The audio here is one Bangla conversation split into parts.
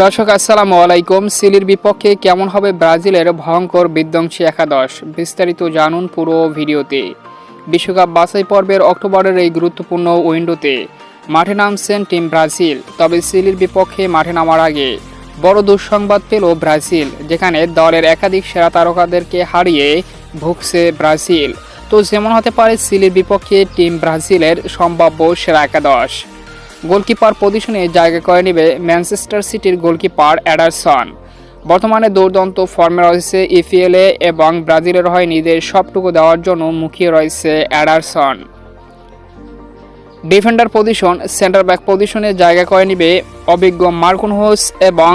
দর্শক, আসসালামু আলাইকুম। সিলির বিপক্ষে কেমন হবে ব্রাজিলের ভয়ঙ্কর বিধ্বংসী একাদশ? বিস্তারিত জানুন পুরো ভিডিওতে। বিশ্বকাপ বাছাই পর্বের অক্টোবরের এই গুরুত্বপূর্ণ উইন্ডোতে মাঠে নামছেন টিম ব্রাজিল। তবে সিলির বিপক্ষে মাঠে নামার আগে বড় দুঃসংবাদ পেল ব্রাজিল, যেখানে দলের একাধিক সেরা তারকাদেরকে হারিয়ে ভুগছে ব্রাজিল। তো যেমন হতে পারে সিলির বিপক্ষে টিম ব্রাজিলের সম্ভাব্য সেরা একাদশ। গোলকিপার পজিশনে জায়গা করে নেবে ম্যানচেস্টার সিটির গোলকিপার অ্যাডারসন। বর্তমানে দুর্দান্ত ফর্মে রয়েছে ইপিএলে এবং ব্রাজিলের হয়ে নিজের সবটুকু দেওয়ার জন্য মুখিয়ে রয়েছে Ederson. Defender position, centre back পজিশনে জায়গা করে নেবে অভিজ্ঞ মার্কুন হোস এবং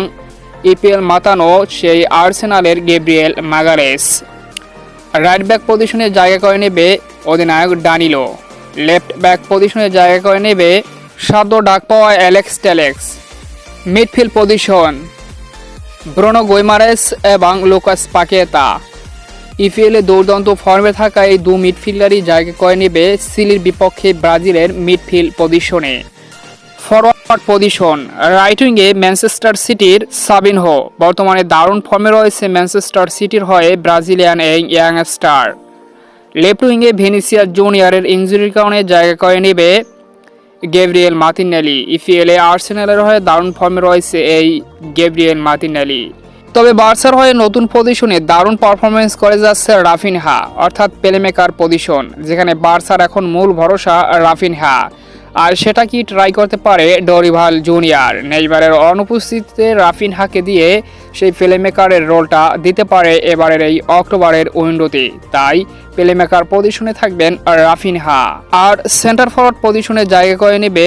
ইপিএল মাতানো সেই আর্সেনালের গেব্রিয়েল মাগারেস। রাইট ব্যাক পজিশনে জায়গা করে নেবে অধিনায়ক ডানিলো। লেফট ব্যাক পজিশনে জায়গা করে নেবে সাদ্য ডাক পাওয়া Alex Telles. Midfield position. Bruno Guimaraes এবং লোকাস পাকেতা। ইপিএলে দুর্দান্ত ফর্মে থাকা এই দু মিডফিল্ডারই জায়গা করে নেবে সিলির বিপক্ষে ব্রাজিলের মিডফিল্ড পজিশনে। Forward position. রাইট উইংয়ে ম্যানচেস্টার সিটির সাবিনহো। বর্তমানে দারুণ ফর্মে রয়েছে ম্যানচেস্টার সিটির হয়ে ব্রাজিলিয়ান এই ইয়াং স্টার লেফট উইংয়ে ভেনিসিয়া জুনিয়রের ইঞ্জুরির কারণে জায়গা করে নেবে গেব্রিয়েল মাতিনালি ইপিএলে আর্সেনালের হয়ে দারুণ ফর্মে রয়েছে এই গেব্রিয়েল মাতিনালি তবে বার্সার হয়ে নতুন পজিশনে দারুণ পারফরমেন্স করে যাচ্ছে রাফিনহা, অর্থাৎ পেলেমেকার পজিশন যেখানে বার্সার এখন মূল ভরসা রাফিনহা। আর সেটা কি ট্রাই করতে পারে ডরিভাল জুনিয়র? নেইবারের অনুপস্থিতিতে রাফিনহাকে দিয়ে সেই প্লেমেকারের রোলটা দিতে পারে এবারের এই অক্টোবরের উইন্ডোতে। তাই প্লেমেকার পজিশনে থাকবেন রাফিনহা। আর সেন্টার ফরওয়ার্ড পজিশনে জায়গা করে নেবে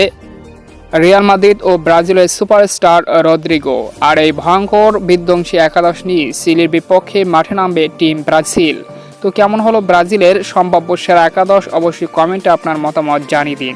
রিয়াল মাদ্রিদ ও ব্রাজিলের সুপারস্টার রদ্রিগো। আর এই ভয়ঙ্কর বিধ্বংসী একাদশ নিয়ে সিলির বিপক্ষে মাঠে নামবে টিম ব্রাজিল। তো কেমন হলো ব্রাজিলের সম্ভাব্য সেরা একাদশ? অবশ্যই কমেন্টে আপনার মতামত জানিয়ে দিন।